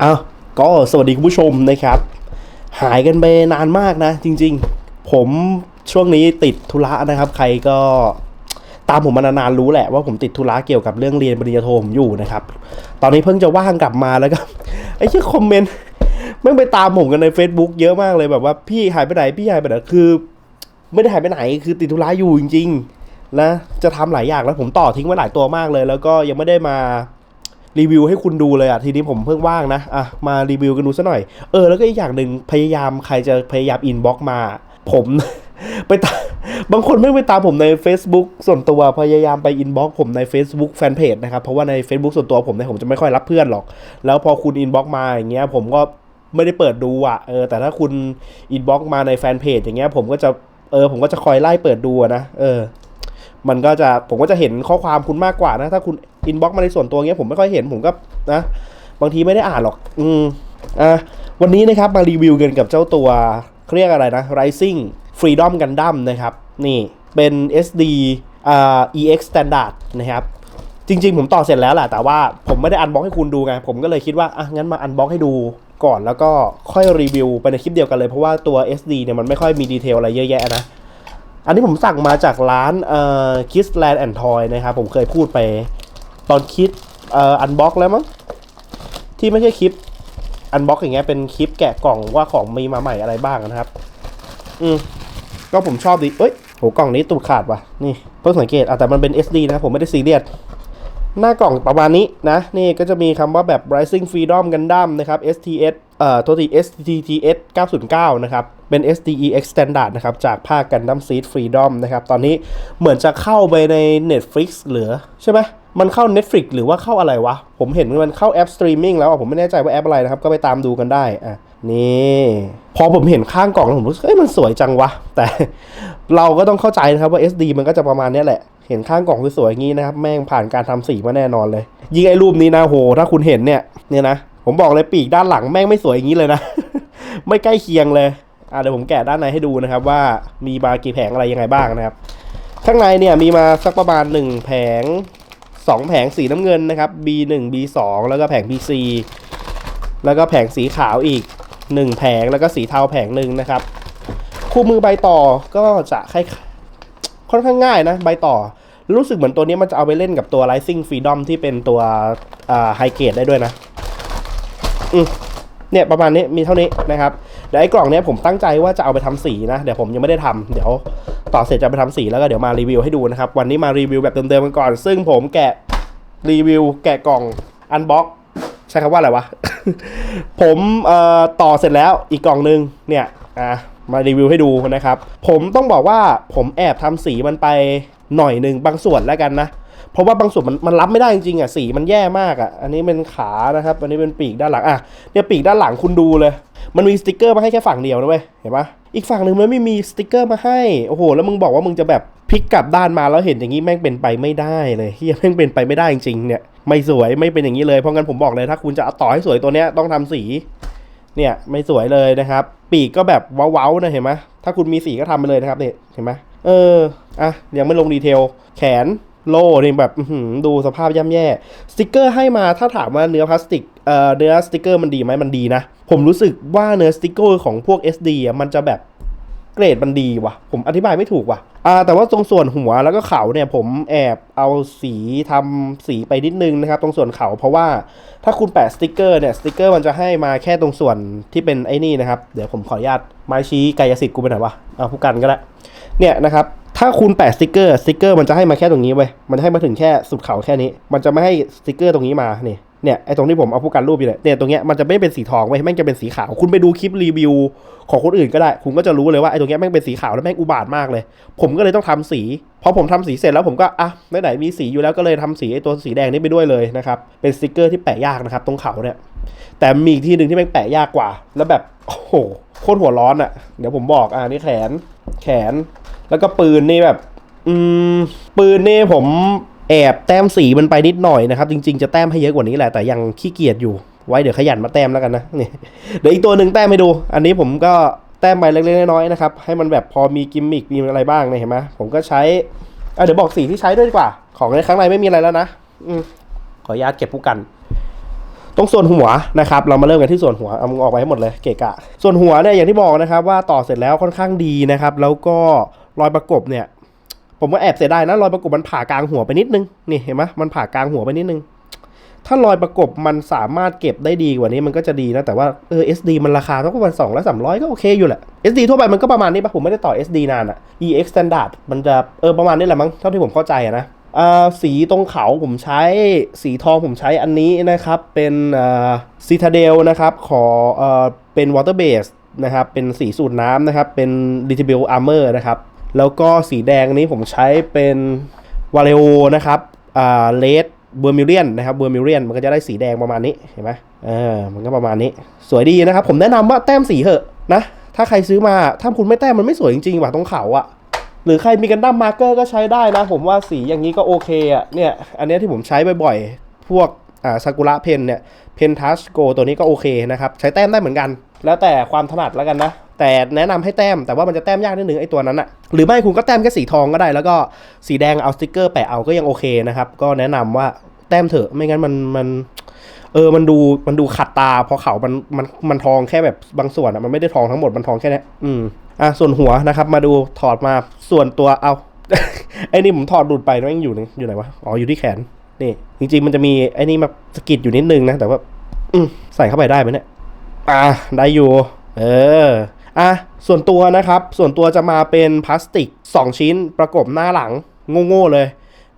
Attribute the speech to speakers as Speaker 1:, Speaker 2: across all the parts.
Speaker 1: เอาก็สวัสดีคุณผู้ชมนะครับ หายกันไปนานมากนะ จริง ๆ ผมช่วงนี้ติดธุระนะครับ ใครก็ตามผมมานานๆรู้แหละว่าผมติดธุระเกี่ยวกับเรื่องเรียนปริญญาโทผมอยู่นะครับ ตอนนี้เพิ่งจะว่างกลับมาแล้วก็ไอ้เชี่ยคอมเมนต์แม่ไปตามผมกันใน Facebook เยอะมากเลยแบบว่าพี่หายไปไหนพี่หายไปไหนคือ ไม่ได้หายไปไหนคือติดธุระอยู่จริงๆนะจะทำหลายอย่างแล้วผมต่อทิ้งไว้หลายตัวมากเลย แล้วก็ยังไม่ได้มา รีวิวให้คุณดูเลยอะทีนี้ผมเพิ่งว่างนะอะมารีวิวกันดูซะหน่อยเออแล้วก็อีกอย่างหนึ่งพยายามใครจะพยายามอินบ็อกมาผมไปตามบางคนไม่ไปตามผมใน Facebook ส่วนตัวพยายามไปอินบ็อกผมใน Facebook แฟนเพจนะครับ เพราะว่าใน Facebook ส่วนตัวผมเนี่ยผมจะไม่ค่อยรับเพื่อนหรอก แล้วพอคุณอินบ็อกมาอย่างเงี้ยผมก็ไม่ได้เปิดดูอะเออแต่ถ้าคุณอินบ็อกมาในแฟนเพจอย่างเงี้ยผมก็จะเออผมก็จะคอยไล่เปิดดูนะเออ มันก็จะผมก็จะเห็นข้อความคุณมากกว่านะ ถ้าคุณอินบ็อกมาในส่วนตัวเงี้ยผมไม่ค่อยเห็นผมก็นะบางทีไม่ได้อ่านหรอก อืมอะวันนี้นะครับมารีวิวกันกับเจ้าตัวเรียกอะไรนะ Rising Freedom Gundam นะครับ นี่เป็น SD อ่า EX Standard นะครับ จริง ๆ ผมต่อเสร็จแล้วแหละแต่ว่าผมไม่ได้อันบ็อกให้คุณดูไง ผมก็เลยคิดว่า อะ งั้นมาอันบ็อกให้ดูก่อนแล้วก็ค่อยรีวิวไปในคลิปเดียวกันเลย เพราะว่าตัว SD เนี่ยมันไม่ค่อยมีดีเทลอะไรเยอะแยะนะ อันนี้ผมสั่งมาจากร้านเอ่อ Kids Land Antoy นะครับ ผมเคยพูดไปตอนคิดเอ่ออันบ็อกแล้วมั้งที่ไม่ใช่คลิปอันบ็อกอย่างเงี้ยเป็นคลิปแกะกล่องว่าของมีมาใหม่อะไรบ้างนะครับ อืมก็ผมชอบดีเอ้ยโหกล่องนี้ตูดขาดว่ะนี่เพิ่งสังเกตอะแต่มันเป็น SD นะครับผมไม่ได้ซีเรียสหน้ากล่องประมาณนี้นะ นี่ก็จะมีคำว่าแบบ Rising Freedom Gundam นะครับ STS เอ่อโทษที STTS 909 นะครับ เป็น SDEX Standard นะครับ จากภาค Gundam Seed Freedom นะครับ ตอนนี้เหมือนจะเข้าไปใน Netflix เหลือใช่ไหมมันเข้า Netflix หรือว่าเข้าอะไรวะ ผมเห็นมันเข้าแอป Streaming แล้วผมไม่แน่ใจว่าแอปอะไรนะครับ ก็ไปตามดูกันได้อะนี่พอผมเห็นข้างกล่องแล้วผมรู้สึกเอ้ยมันสวยจังวะ แต่เราก็ต้องเข้าใจนะครับว่า SD มันก็จะประมาณนี้แหละเห็นข้างกล่องสวยๆอย่างนี้นะครับ แม่งผ่านการทำสีมาแน่นอนเลย ยิ่งไอ้รูปนี้นะโห ถ้าคุณเห็นเนี่ยเนี่ยนะ ผมบอกเลยปีกด้านหลังแม่งไม่สวยอย่างนี้เลยนะ ไม่ใกล้เคียงเลย อะเดี๋ยวผมแกะด้านในให้ดูนะครับว่ามีบากี่แผงอะไรยังไงบ้างนะครับ ข้างในเนี่ยมีมาสักประมาณ 1 แผง 2 แผงสีน้ำเงินนะครับ B1 B2 แล้วก็แผง BC แล้วก็แผงสีขาวอีก 1 แผงแล้วก็สีเทาแผงหนึ่งนะครับ คู่มือใบต่อก็จะคล้ายค่อนข้างง่ายนะใบต่อรู้สึกเหมือนตัวนี้มันจะเอาไปเล่นกับตัว Rising Freedom ที่เป็นตัวไฮเกรดได้ด้วยนะ อืม เนี่ยประมาณนี้มีเท่านี้นะครับเดี๋ยวไอ้กล่องเนี้ยผมตั้งใจว่าจะเอาไปทำสีนะเดี๋ยวผมยังไม่ได้ทำเดี๋ยวต่อเสร็จจะไปทำสีแล้วก็เดี๋ยวมารีวิวให้ดูนะครับวันนี้มารีวิวแบบเดิมๆกันก่อน ซึ่งผมแกะรีวิวแกะกล่องอันบ็อกใช้คำว่าอะไรวะ ผมเอ่อต่อเสร็จแล้วอีกกล่องหนึงเนี่ยอะมารีวิวให้ดูนะครับ ผมต้องบอกว่าผมแอบทำสีมันไปหน่อยหนึ่งบางส่วนแล้วกันนะ ราะว่าบางส่วนมันมันรับไม่ได้จริงๆอะสีมันแย่มากอะ อันนี้เป็นขานะครับ อันนี้เป็นปีกด้านหลังอะเนี่ยปีกด้านหลังคุณดูเลย มันมีสติกเกอร์มาให้แค่ฝั่งเดียวนะเว้ยเห็นปะอีกฝั่งหนึ่งมันไม่มีสติกเกอร์มาให้โอ้โหแล้วมึงบอกว่ามึงจะแบบพลิกกลับด้านมาแล้วเห็นอย่างนี้แม่งเป็นไปไม่ได้เลยเฮียแม่งเป็นไปไม่ได้จริงๆเนี่ยไม่สวยไม่เป็นอย่างนี้เลยเพราะงั้นผมบอกเลยถ้าคุณจะต่อให้สวยตัวเนี้ยต้องทำสีเนี่ยไม่สวยเลยนะครับ ปีกก็แบบว้าๆนะเห็นไหมถ้าคุณมีสีก็ทำไปเลยนะครับเนี่ยเห็นไหมเอออะยังไม่ลงดีเทล แขน โล่นี่แบบดูสภาพย่ำแย่ สติกเกอร์ให้มาถ้าถามว่าเนื้อพลาสติกเอ่อเนื้อสติกเกอร์มันดีไหมมันดีนะ ผมรู้สึกว่าเนื้อสติกเกอร์ของพวก SD อะมันจะแบบเกรดมันดีว่ะ ผมอธิบายไม่ถูกว่ะอ่าแต่ว่าตรงส่วนหัวแล้วก็เขาเนี่ยผมแอบเอาสีทำสีไปนิดนึงนะครับตรงส่วนเขาเพราะว่าถ้าคุณแปะสติกเกอร์เนี่ยสติกเกอร์มันจะให้มาแค่ตรงส่วนที่เป็นไอ้นี่นะครับ เดี๋ยวผมขออนุญาตไม้ชี้กายสิทธิ์กูไปไหนวะเอาผู้กันก็ได้ว เนี่ยนะครับถ้าคุณแปะสติกเกอร์สติกเกอร์มันจะให้มาแค่ตรงนี้เว้ยมันจะให้มาถึงแค่สุดเขาแค่นี้ มันจะไม่ให้สติกเกอร์ตรงนี้มาเนี่ยเนี่ยไอตรงที่ผมเอาผู้กันรูปอยู่เนี่ยเนี่ยตรงเนี้ยมันจะไม่เป็นสีทองเว้ยแม่งจะเป็นสีขาว คุณไปดูคลิปรีวิวของคนอื่นก็ได้ คุณก็จะรู้เลยว่าไอตรงเนี้ยแม่งเป็นสีขาวแล้วแม่งอุบาทมากเลย ผมก็เลยต้องทำสีพอผมทำสีเสร็จแล้วผมก็อะไหนๆมีสีอยู่แล้วก็เลยทำสีไอตัวสีแดงนี้ไปด้วยเลยนะครับเป็นสติกเกอร์ที่แปะยากนะครับตรงเขาเนี่ยแต่มีที่หนึ่งที่แม่งแปะยากกว่า แล้วแบบโอ้โหโคตรหัวร้อนอะ่ะเดี๋ยวผมบอกอ่านี่แขนแขน แล้วก็ปืนนี่แบบ อืม ปืนนี่ผมแอบแต้มสีมันไปนิดหน่อยนะครับ จริงๆจะแต้มให้เยอะกว่านี้แหละ แต่ยังขี้เกียจอยู่ ไว้เดี๋ยวขยันมาแต้มแล้วกันนะนี่เดี๋ยวอีกตัวหนึ่งแต้มให้ดู อันนี้ผมก็แต้มไปเล็กๆน้อยๆนะครับ ให้มันแบบพอมีกิมมิค มีอะไรบ้างเนี่ยเห็นไหมผมก็ใช้อะเดี๋ยวบอกสีที่ใช้ด้วยดีกว่า ของในข้างในไม่มีอะไรแล้วนะอืมขออนุญาตเก็บผู้กัน ตรงส่วนหัวนะครับ เรามาเริ่มกันที่ส่วนหัว เอามึงออกไปให้หมดเลย เกะกะ ส่วนหัวเนี่ยอย่างที่บอกนะครับ ว่าต่อเสร็จแล้วค่อนข้างดีนะครับ แล้วก็ รอยประกบเนี่ย ผมก็แอบเสียดายนะรอยประกบมันผ่ากลางหัวไปนิดนึงนี่เห็นไหมมันผ่ากลางหัวไปนิดนึง ถ้ารอยประกบมันสามารถเก็บได้ดีกว่านี้มันก็จะดีนะ แต่ว่าเออ SD มันราคาต้องประมาณสองร้อยสามร้อยก็โอเคอยู่แหละ SD ทั่วไปมันก็ประมาณนี้ปะผมไม่ได้ต่อ SD นานอะ EX standard มันจะเออประมาณนี้แหละมั้งเท่าที่ผมเข้าใจะนะอ่าสีตรงเขาผมใช้สีทองผมใช้อันนี้นะครับ เป็นอ่าซีทาเดลนะครับ ขอเออเป็น water base นะครับ เป็นสีสูตรน้ำนะครับ เป็น r e t a b l e armor นะครับ แล้วก็สีแดงนี้ผมใช้เป็นวาเลโอนะครับอ่าเลดเบอร์มิเลียนนะครับเบอร์มิเลียนมันก็จะได้สีแดงประมาณนี้เห็นไหมเออมันก็ประมาณนี้ สวยดีนะครับ ผมแนะนำว่าแต้มสีเหอะนะ ถ้าใครซื้อมาถ้าคุณไม่แต้มมันไม่สวยจริงๆว่ะตรงเขาอะหรือใครมีกันดั้มมาร์เกอร์ก็ใช้ได้นะ ผมว่าสีอย่างนี้ก็โอเคอะเนี่ยอันนี้ที่ผมใช้บ่อยๆพวกอ่าซากุระเพนเนี่ยเพนทัชโกตัวนี้ก็โอเคนะครับ ใช้แต้มได้เหมือนกัน แล้วแต่ความถนัดแล้วกันนะ แต่แนะนำให้แต้มแต่ว่ามันจะแต้มยากนิดนึงไอ้ตัวนั้นอะหรือไม่คุณก็แต้มแค่สีทองก็ได้ แล้วก็สีแดงเอาสติกเกอร์แปะเอาก็ยังโอเคนะครับก็แนะนำว่าแต้มเถอะไม่งั้นมันมันเออ มันดู มันดูขัดตาเพราะเขามัน มัน มันทองแค่แบบบางส่วนอะมันไม่ได้ทองทั้งหมด มันทองแค่นี้อืม อะ ส่วนหัวนะครับ มาดูถอดมา ส่วนตัวเอา ไอ้นี่ผมถอดหลุดไปแล้วยังอยู่นอยู่ไหนวะ อ๋อ อยู่ที่แขน นี่ จริง ๆ มันจะมีไอ้นี่มาสกิดอยู่นิดนึงนะ แต่ว่า อืมใส่เข้าไปได้ไหมเนี่ย อะได้อยู่ เออ อะส่วนตัวนะครับ ส่วนตัวจะมาเป็นพลาสติก 2 ชิ้นประกบหน้าหลังโง่ๆเลย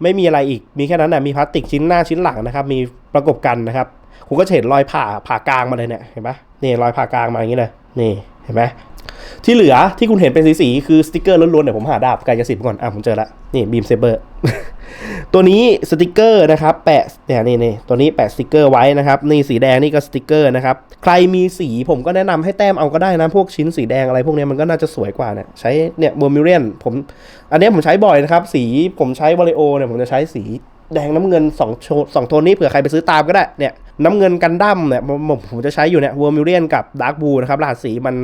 Speaker 1: ไม่มีอะไรอีกมีแค่นั้นแหละมีพลาสติกชิ้นหน้าชิ้นหลังนะครับ มีประกบกันนะครับ คุณก็เห็นรอยผ่าผ่ากลางมาเลยเนี่ยเห็นปะนี่รอยผ่ากลางมาอย่างนี้เลยนี่เห็นไหม ที่เหลือที่คุณเห็นเป็นสีๆคือสติกเกอร์ล้วนๆเดี๋ยวผมหาดาบกายสิทธิ์ก่อน อะผมเจอละนี่บีมเซเบอร์ตัวนี้สติกเกอร์นะครับแปะเนี่ยนี่นี่ตัวนี้แปะสติกเกอร์ไว้นะครับนี่สีแดงนี่ก็สติกเกอร์นะครับใครมีสีผมก็แนะนำให้แต้มเอาก็ได้นะพวกชิ้นสีแดงอะไรพวกนี้มันก็น่าจะสวยกว่าเนี่ยใช้เนี่ยเบอร์มิเรียนผมอันนี้ผมใช้บ่อยนะครับสีผมใช้วอลเลโอเนี่ยผมจะใช้สี แดงน้ำเงิน2โสองโทนนี้เผื่อใครไปซื้อตามก็ได้เนี่ยน้ำเงินกันดั้มเนี่ยผมผมจะใช้อยู่เนี่ยเวอร์มิเรียนกับดาร์กบูนะครับรหัสสีมัน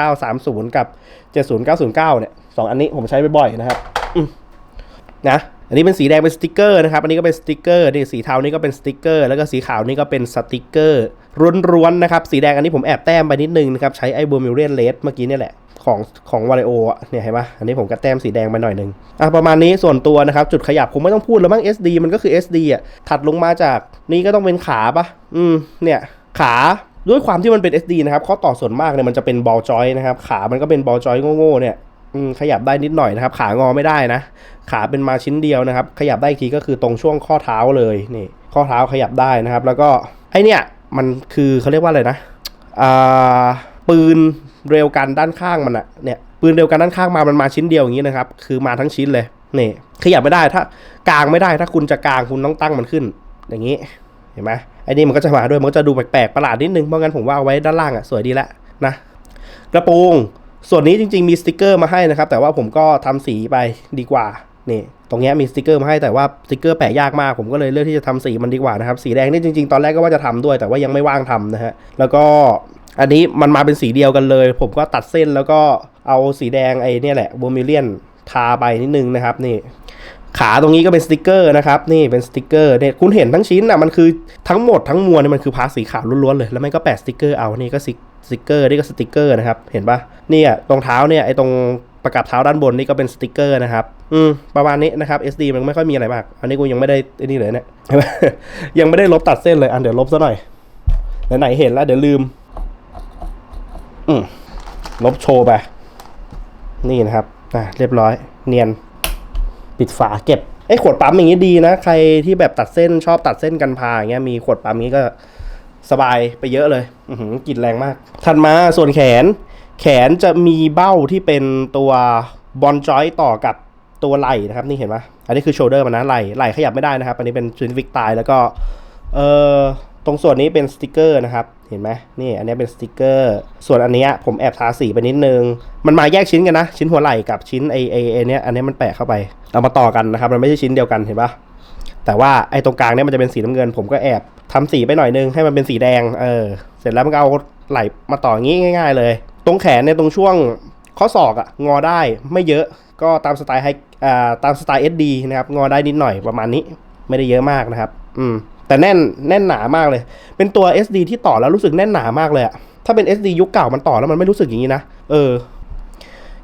Speaker 1: 70930 กับ 70909 เนี่ยสองอันนี้ผมใช้บ่อยๆนะครับนะอันนี้เป็นสีแดงเป็นสติกเกอร์นะครับอันนี้ก็เป็นสติกเกอร์นี่สีเทานี่ก็เป็นสติกเกอร์ แล้วก็สีขาวนี่ก็เป็นสติกเกอร์ร้วนๆนะครับสีแดงอันนี้ผมแอบแต้มไปนิดนึงนะครับใช้ไอ้เวอร์มิเรียนเลสเมื่อกี้นี่แหละ ของของวาเลโออะเนี่ยเห็นปะอันนี้ผมก็แต้มสีแดงไปหน่อยหนึ่งอะประมาณนี้ส่วนตัวนะครับ จุดขยับผมไม่ต้องพูดแล้วมั้ง SD มันก็คือ SD อะถัดลงมาจากนี่ก็ต้องเป็นขาปะอืมเนี่ยขาด้วยความที่มันเป็น SD นะครับข้อต่อส่วนมากเนี่ยมันจะเป็นบอลจอยนะครับ ขามันก็เป็นบอลจอยโง่ๆเนี่ยอืมขยับได้นิดหน่อยนะครับ ขางอไม่ได้นะ ขาเป็นมาชิ้นเดียวนะครับ ขยับได้อีกทีก็คือตรงช่วงข้อเท้าเลยนี่ ข้อเท้าขยับได้นะครับ แล้วก็ไอเนี่ยมันคือเขาเรียกว่าอะไรนะอ่าปืน เร็วกันด้านข้างมันอะเนี่ยปืนเร็วกันด้านข้างมามันมาชิ้นเดียวอย่างนี้นะครับ คือมาทั้งชิ้นเลยนี่ขยับไม่ได้ถ้ากางไม่ได้ถ้าคุณจะกางคุณต้องตั้งมันขึ้น อย่างนี้เห็นไหมไอ้นี่มันก็จะมาด้วยมันก็จะดูแปลกๆประหลาดนิดนึงเพราะงั้นผมว่าเอาไว้ด้านล่างอะสวยดีละนะกระโปรงส่วนนี้จริงๆมีสติกเกอร์มาให้นะครับ แต่ว่าผมก็ทำสีไปดีกว่านี่ตรงเนี้ยมีสติกเกอร์มาให้แต่ว่าสติกเกอร์แปะยากมาก ผมก็เลยเลือกที่จะทำสีมันดีกว่านะครับ สีแดงนี่จริงๆ ตอนแรกก็ว่าจะทำด้วย แต่ว่ายังไม่ว่างทำนะฮะแล้วก็ อันนี้มันมาเป็นสีเดียวกันเลย ผมก็ตัดเส้นแล้วก็เอาสีแดงไอ้นี่แหละโบมิเลียนทาไปนิดนึงนะครับนี่ขาตรงนี้ก็เป็นสติกเกอร์นะครับนี่เป็นสติกเกอร์เนี่ยคุณเห็นทั้งชิ้นอะมันคือทั้งหมดทั้งมวลเนี่ยมันคือพาร์ทสีขาวล้วนๆเลย แล้วมันก็แปะสติกเกอร์เอานี่ก็สติกเกอร์นี่ก็สติกเกอร์นะครับเห็นปะนี่ยตรงเท้าเนี่ยไอ้ตรงประกับเท้าด้านบนนี่ก็เป็นสติกเกอร์นะครับ อืม ประมาณนี้นะครับ SD มันไม่ค่อยมีอะไรมาก อันนี้กูยังไม่ได้ไอ้นี่เลยเนี่ยยังไม่ได้ลบตัดเส้นเลย อันเดี๋ยวลบซะหน่อย ไหนๆเห็นแล้วเดี๋ยวลืม ลบโชว์ไป นี่นะครับอะเรียบร้อย เนียน ปิดฝาเก็บไอ้ขวดปั๊มอย่างนี้ดีนะ ใครที่แบบตัดเส้นชอบตัดเส้นกันพาอย่างเงี้ยมีขวดปั๊มนี้ก็สบายไปเยอะเลย อืกลิ่นแรงมาก ถัดมาส่วนแขน แขนจะมีเบ้าที่เป็นตัวบอลจอยต่อกับตัวไหล่นะครับ นี่เห็นปะอันนี้คือโชเดอร์มันนะไหล่ไหล่ขยับไม่ได้นะครับ อันนี้เป็นชินฟิกตายแล้วก็ เอ่อ ตรงส่วนนี้เป็นสติกเกอร์นะครับ เห็นไหมนี่อันนี้เป็นสติกเกอร์ ส่วนอันนี้ผมแอบทาสีไปนิดนึง มันมาแยกชิ้นกันนะ ชิ้นหัวไหล่กับชิ้นไอไอเนี้ยอันนี้มันแปะเข้าไป เอามาต่อกันนะครับ มันไม่ใช่ชิ้นเดียวกันเห็นปะแต่ว่าไอ้ตรงกลางเนี่ยมันจะเป็นสีน้ำเงิน ผมก็แอบทำสีไปหน่อยนึงให้มันเป็นสีแดง เออ เสร็จแล้วมันก็เอาไหล่มาต่ออย่างงี้ง่าย ๆ เลย ตรงแขนเนี่ยตรงช่วงข้อศอกอะงอได้ไม่เยอะ ก็ตามสไตล์ไฮอ่าตามสไตล์ SD นะครับ งอได้นิดหน่อยประมาณนี้ ไม่ได้เยอะมากนะครับ อืม แต่แน่นแน่นหนามากเลย เป็นตัว SD ที่ต่อแล้วรู้สึกแน่นหนามากเลยอะถ้าเป็น SD ยุคเก่ามันต่อแล้วมันไม่รู้สึกอย่างนี้นะ เออ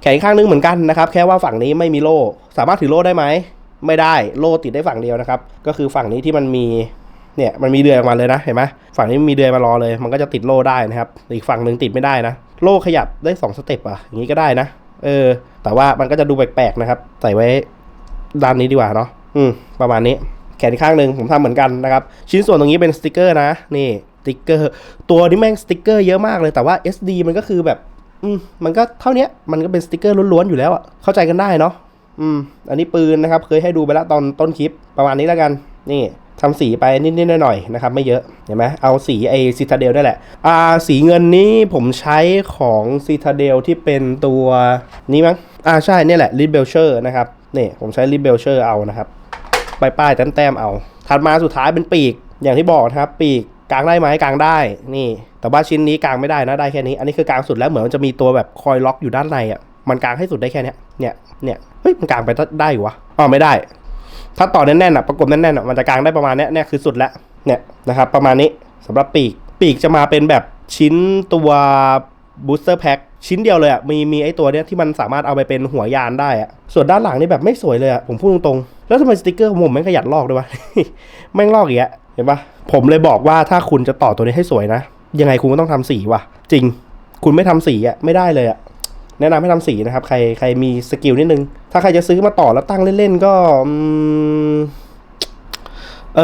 Speaker 1: แขนข้างนึงเหมือนกันนะครับ แค่ว่าฝั่งนี้ไม่มีโล่ สามารถถือโล่ได้ไหม ไม่ได้ โล่ติดได้ฝั่งเดียวนะครับ ก็คือฝั่งนี้ที่มันมี เนี่ย มันมีเดือยออกมาเลยนะ เห็นไหมฝั่งนี้มีเดือยมารอเลย มันก็จะติดโล่ได้นะครับ อีกฝั่งหนึ่งติดไม่ได้นะ โล่ขยับได้สองสเต็ปอะอย่างนี้ก็ได้นะ เออ แต่ว่ามันก็จะดูแปลกๆนะครับ ใส่ไว้ด้านนี้ดีกว่าเนาะ อืม ประมาณนี้ แขนข้างหนึ่งผมทำเหมือนกันนะครับ ชิ้นส่วนตรงนี้เป็นสติกเกอร์นะนี่สติกเกอร์ตัวนี้แม่งสติกเกอร์เยอะมากเลยแต่ว่า SD มันก็คือแบบอืมมันก็เท่านี้มันก็เป็นสติกเกอร์ล้วนๆอยู่แล้วอะเข้าใจกันได้เนาะอืมอันนี้ปืนนะครับ เคยให้ดูไปแล้วตอนต้นคลิปประมาณนี้แล้วกัน นี่ทำสีไปนิดๆหน่อยๆนะครับ ไม่เยอะเห็นไหมเอาสีไอซิตาเดลได้แหละ อ่า สีเงินนี้ผมใช้ของซิตาเดลที่เป็นตัวนี้มั้งอ่าใช่เนี่ยแหละลิเบลเชอร์นะครับนี่ผมใช้ลิเบลเชอร์เอานะครับ ป้ายป้ายๆแต้มเอาถัดมาสุดท้ายเป็นปีกอย่างที่บอกนะครับ ปีกกลางได้ไหมกลางได้นี่ แต่ว่าชิ้นนี้กลางไม่ได้นะได้แค่นี้ อันนี้คือกลางสุดแล้วเหมือนมันจะมีตัวแบบคอยล็อกอยู่ด้านในอะมันกลางให้สุดได้แค่เนี้ยเนี่ยเนี่ยเฮ้ยมันกลางไปได้อยู่วะอ๋อไม่ได้ ถ้าต่อแน่นๆอะประกบแน่นๆอะมันจะกลางได้ประมาณเนี้ยเนี่ยคือสุดแล้วเนี่ยนะครับประมาณนี้สำหรับปีกปีกจะมาเป็นแบบชิ้นตัวบูสเตอร์แพ็ค ชิ้นเดียวเลยอะมีมีไอตัวเนี้ยที่มันสามารถเอาไปเป็นหัวยานได้อะส่วนด้านหลังนี่แบบไม่สวยเลยอะผมพูดตรงๆ แล้วทำไมสติกเกอร์ของผมแม่งขยันลอกด้วยวะแม่งลอกอีกอะเห็นปะผมเลยบอกว่าถ้าคุณจะต่อตัวนี้ให้สวยนะ ยังไงคุณก็ต้องทำสีว่ะ จริง คุณไม่ทำสีอะไม่ได้เลยอะแนะนำให้ทำสีนะครับ ใครใครมีสกิลนิดนึง ถ้าใครจะซื้อมาต่อแล้วตั้งเล่นๆก็เอ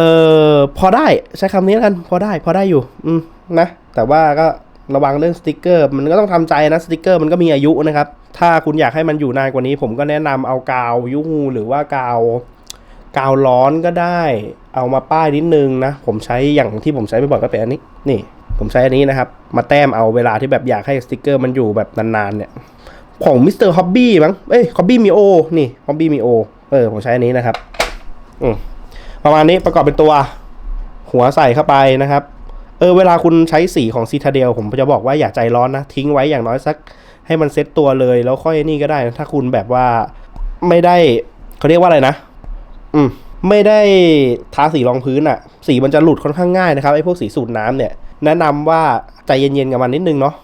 Speaker 1: อพอได้ใช้คำนี้แล้วกัน พอได้ พอได้อยู่ อืมนะ แต่ว่าก็ ระวังเรื่องสติกเกอร์ มันก็ต้องทำใจนะสติกเกอร์มันก็มีอายุนะครับ ถ้าคุณอยากให้มันอยู่นานกว่านี้ ผมก็แนะนำเอากาวยุงูหรือว่ากาวกาวร้อนก็ได้ เอามาป้ายนิดนึงนะ ผมใช้อย่างที่ผมใช้บ่อยก็เป็นอันนี้ นี่ ผมใช้อันนี้นะครับ มาแต้มเอาเวลาที่แบบอยากให้สติกเกอร์มันอยู่แบบนานๆเนี่ย ของมิสเตอร์ฮอบบี้มั้ง เอ้ยฮอบบี้มีโอ นี่ฮอบบี้มีโอ เออ ผมใช้อันนี้นะครับ อืมประมาณนี้ประกอบเป็นตัว หัวใส่เข้าไปนะครับ เออเวลาคุณใช้สีของซีทาเดลผมจะบอกว่าอย่าใจร้อนนะ ทิ้งไว้อย่างน้อยสักให้มันเซ็ตตัวเลย แล้วค่อยนี่ก็ได้นะถ้าคุณแบบว่าไม่ได้เขาเรียกว่าอะไรนะ อืม ไม่ได้ทาสีรองพื้นอะสีมันจะหลุดค่อนข้างง่ายนะครับไอ้พวกสีสูตรน้ำเนี่ย แนะนำว่าใจเย็นๆกับมันนิดนึงเนาะ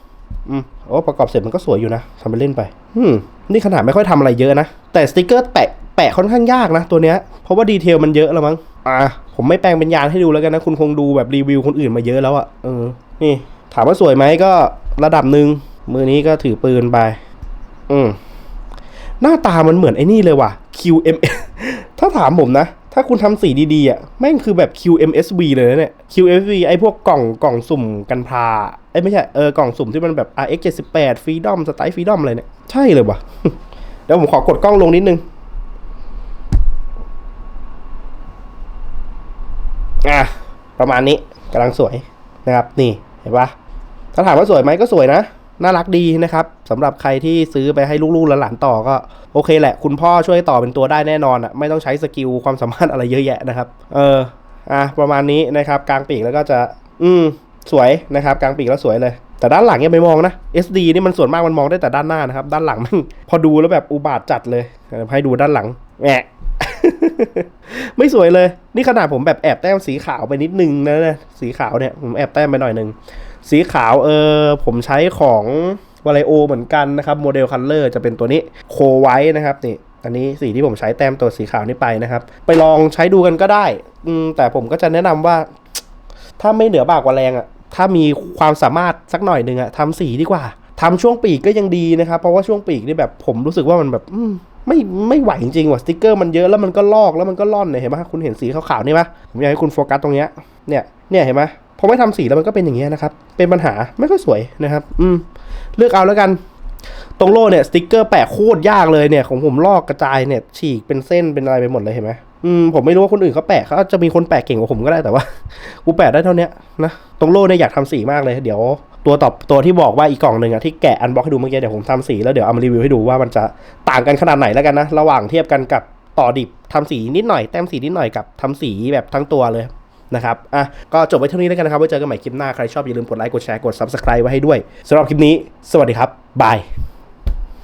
Speaker 1: อืมโอ้ประกอบเสร็จมันก็สวยอยู่นะทำไปเล่นไปอืมนี่ขนาดไม่ค่อยทำอะไรเยอะนะแต่สติกเกอร์แปะแปะค่อนข้างยากนะตัวเนี้ยเพราะว่าดีเทลมันเยอะแล้วมั้ง อ่าผมไม่แปลงเป็นยานให้ดูแล้วกันนะ คุณคงดูแบบรีวิวคนอื่นมาเยอะแล้วอะเออนี่ ถามว่าสวยไหมก็ระดับหนึ่งมือนี้ก็ถือปืนไป อืมหน้าตามันเหมือนไอ้นี่เลยว่ะ QM ถ้าถามผมนะ ถ้าคุณทำสีดีๆอะแม่งคือแบบ QMSV เลยนะเนี่ย QMSV ไอ้พวกกล่องกล่องสุ่มกันพาไอยไม่ใช่เออกล่องสุ่มที่มันแบบ RX 78 Freedom สไตล์ Freedom อะไรเนี่ย ใช่เลยว่ะ เดี๋ยวผมขอกดกล้องลงนิดนึง อะประมาณนี้กำลังสวยนะครับ นี่เห็นปะถ้าถามว่าสวยไหมก็สวยนะ น่ารักดีนะครับสำหรับใครที่ซื้อไปให้ลูกๆหลานต่อก็โอเคแหละ คุณพ่อช่วยต่อเป็นตัวได้แน่นอนอะไม่ต้องใช้สกิลความสามารถอะไรเยอะแยะนะครับ เอออะประมาณนี้นะครับกลางปีกแล้วก็จะ อืมสวยนะครับ กลางปีกแล้วสวยเลย แต่ด้านหลังยังไม่มองนะ SD นี่มันส่วนมากมันมองได้แต่ด้านหน้านะครับ ด้านหลังมันพอดูแล้วแบบอุบาทจัดเลยให้ดูด้านหลังแหม ไม่สวยเลย นี่ขนาดผมแบบแอบแต้มสีขาวไปนิดนึงนะเนี่ยสีขาวเนี่ยผมแอบแต้มไปหน่อยหนึ่งสีขาวเออผมใช้ของวาเลโอเหมือนกันนะครับโมเดลคัลเลอร์จะเป็นตัวนี้โคไว้นะครับนี่อันนี้สีที่ผมใช้แต้มตัวสีขาวนี้ไปนะครับ ไปลองใช้ดูกันก็ได้อืแต่ผมก็จะแนะนำว่า ถ้าไม่เหนือบากกว่าแรงอะ่ะถ้ามีความสามารถสักหน่อยหนึ่งอะ่ะทำสีดีกว่าทำช่วงปีกก็ยังดีนะครับ เพราะว่าช่วงปีกนี่แบบผมรู้สึกว่ามันแบบอื ไม่ไม่ไหวจริงๆว่ะสติกเกอร์มันเยอะแล้วมันก็ลอกแล้วมันก็ล่อนเนี่ยเห็นไหมคุณเห็นสีขาวๆนี่ไหมผมอยากให้คุณโฟกัสตรงเนี้ยเนี่ยเนี่ยเห็นไหมพอไม่ทำสีแล้วมันก็เป็นอย่างเงี้ยนะครับ เป็นปัญหาไม่ค่อยสวยนะครับ อืม เลือกเอาแล้วกัน ตรงโล่เนี่ยสติกเกอร์แปะโคตรยากเลยเนี่ยของผมลอกกระจายเนี่ยฉีกเป็นเส้นเป็นอะไรไปหมดเลยเห็นไหม อืมผมไม่รู้ว่าคนอื่นเขาแปะเขาอาจจะมีคนแปะเก่งกว่าผมก็ได้แต่ว่ากูแปะได้เท่านี้นะตรงโล่เนี่ยอยากทำสีมากเลย เดี๋ยวตัวตอบตัวที่บอกว่าอีกกล่องหนึ่งอะที่แกะอันบล็อกให้ดูเมื่อกี้เดี๋ยวผมทำสีแล้วเดี๋ยวเอามารีวิวให้ดูว่ามันจะต่างกันขนาดไหนแล้วกันนะระหว่างเทียบกันกับต่อดิบทำสีนิดหน่อยแต้มสีนิดหน่อยกับทำสีแบบทั้งตัวเลยนะครับอะก็จบไว้เท่านี้แล้วกันนะครับไว้เจอกันใหม่คลิปหน้าใครชอบอย่าลืมกดไลค์กดแชร์กด subscribe ไว้ให้ด้วยสำหรับคลิปนี้ สวัสดีครับบาย